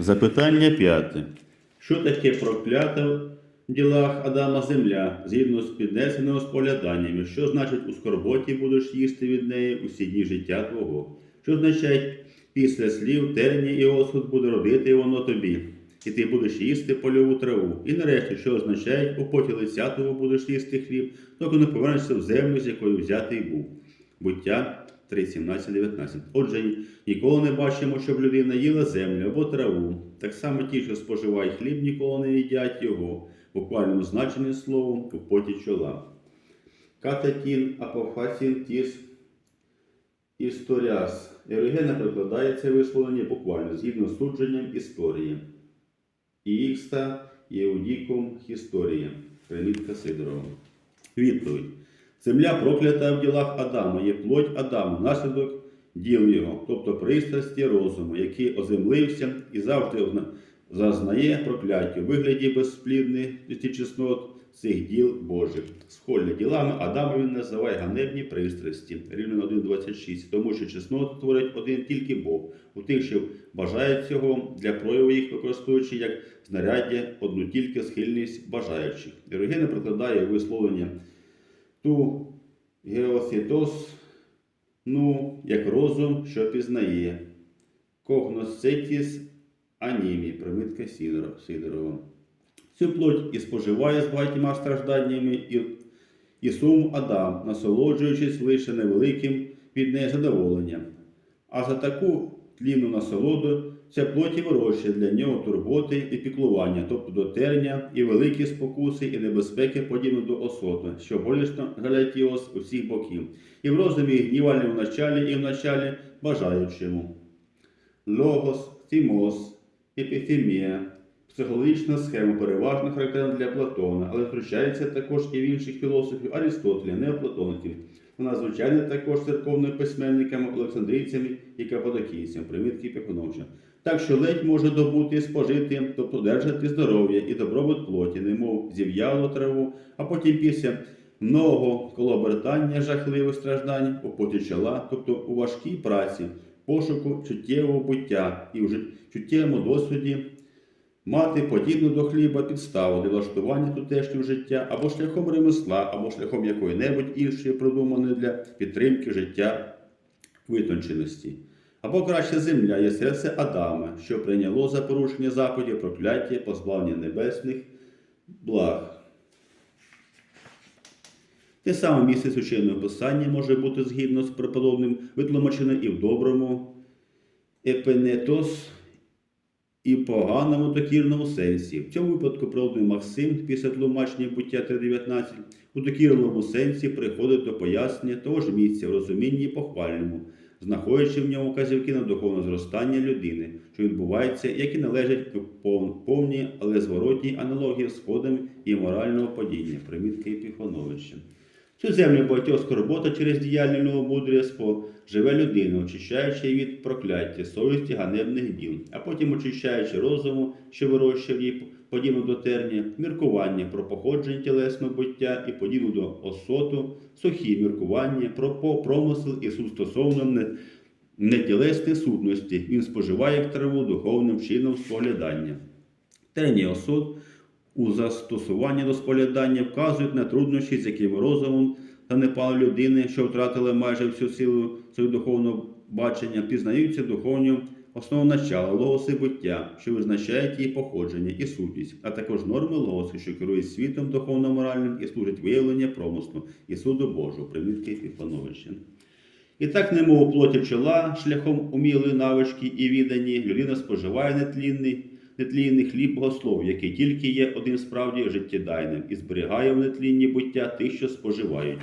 Запитання п'яте. Що таке проклята в ділах Адама земля, згідно з піднесеними спогляданнями? Що значить у скорботі будеш їсти від неї усі дні життя твого? Що означає після слів терні і осуд буде родити воно тобі, і ти будеш їсти польову траву. І нарешті, що означає, у поті лиця твого будеш їсти хліб, доки не повернешся в землю, з якої взятий був. Буття 3, 17, 19. Отже, ніколи не бачимо, щоб людина їла землю або траву. Так само ті, що споживають хліб, ніколи не їдять його, в буквальному значенні словом у поті чола. Кататін, апофасін, тіс, історіас. Ерогена прикладає це висловлення буквально згідно з судженням історії. Іїкста, Єудікум, Хісторія. Примітка Сидорова. Відповідь. Земля проклята в ділах Адама, є плоть Адама, наслідок діл його, тобто пристрасті розуму, який оземлився і завжди зазнає прокляття у вигляді безплідних чеснот цих діл Божих. Схольне ділами Адама він називає ганебні пристрасті, рівно 1.26, тому що чесноти творить один тільки Бог. У тих, що бажають цього, для прояву їх використовуючи як знаряддя одну тільки схильність бажаючих. Єрогена прикладає висловлення ту геофітос, ну, як розум, що пізнає. Когносцетіс анімі, примитка Сидоро- Сидорова. Цю плоть і споживає з багатьма стражданнями і, і сум Адам, насолоджуючись лише невеликим від неї задоволенням. А за таку тлінну насолоду ця плоті вирощує для нього турботи і піклування, тобто дотерня і великі спокуси і небезпеки подібно до осоту, що болісно галятіос у всіх боків, і в розумі і гнівальному началі, і в началі бажаючому. Логос, тімос, епіфемія, психологічна схема переважно характерна для Платона, але втручається також і в інших філософів Арістотеля, неоплатоників. Вона звичайна також церковними письменниками, олександрійцями і кападокійцями, примітки Пехоновича. Так що ледь може добути, спожити, тобто держати здоров'я і добробут плоті, немов зів'ялу траву, а потім після много колобертання жахливих страждань у поті чола, тобто у важкій праці, пошуку чуттєвого буття і жит- чуттєвому досвіді мати подібну до хліба підставу для влаштування тутешнього життя або шляхом ремесла, або шляхом якої-небудь іншої придуманої для підтримки життя витонченості. Або краще земля є серце Адама, що прийняло за порушення заповідей прокляття, позбавлення небесних благ. Те саме місце священного писання може бути згідно з преподобним витлумачене і в доброму епенетос і поганому докірному сенсі. В цьому випадку природний Максим після тлумачення буття 3.19 у докірливому сенсі приходить до пояснення того ж місця в розумінні похвальному, знаходячи в ньому вказівки на духовне зростання людини, що відбувається, як і належить у повній, але зворотній аналогії з ходом і морального падіння, примітка Епіфановича. Цю землю багатьох скорбота через діяльного мудря живе людина, очищаючи її від прокляття, совісті ганебних діл, а потім очищаючи розуму, що вирощує її подібно до терня, міркування про походження тілесного буття і подібно до осоту, сухі міркування про промисел і суд стосовно не- сутності. Він споживає в траву духовним чином споглядання. Терній осуд у застосуванні до споглядання вказують на труднощі, з яким розумом та непал людини, що втратили майже всю силу свого духовного бачення, пізнаються духовні основного начала, логоси буття, що визначають її походження і сутність, а також норми логоси, що керують світом духовно-моральним і служать виявлення промислу і суду Божого, примітки Епіфановича. І так, немов у плоті чола, шляхом умілої навички і віддані, людина споживає нетлінний, нетлінний хліб богослов, який тільки є одним справді життєдайним, і зберігає в нетлінні буття тих, що споживають.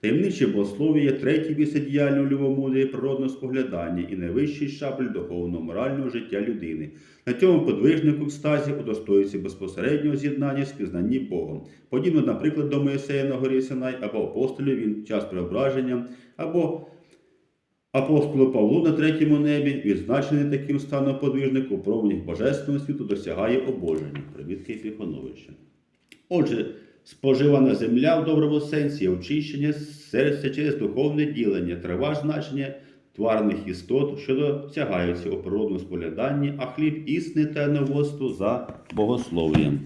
Таємниче богослов'я є третій після діяльного любомудрі природного споглядання і найвищий шабль духовного морального життя людини. На цьому подвижник у екстазі удостоюється безпосереднього з'єднання з пізнанні Богом. Подібно, наприклад, до Моїсея на горі Синай або апостолів він час преображення, або апостолу Павлу на третьому небі, відзначений таким станом подвижник у Божественного світу, досягає обоження. Привітки Епіфановича. Отже, споживана земля в доброму сенсі є очищення серця через духовне ділення, трава значення тварних істот, що досягаються у природному спогляданні, а хліб існи та новосту за богослов'ям.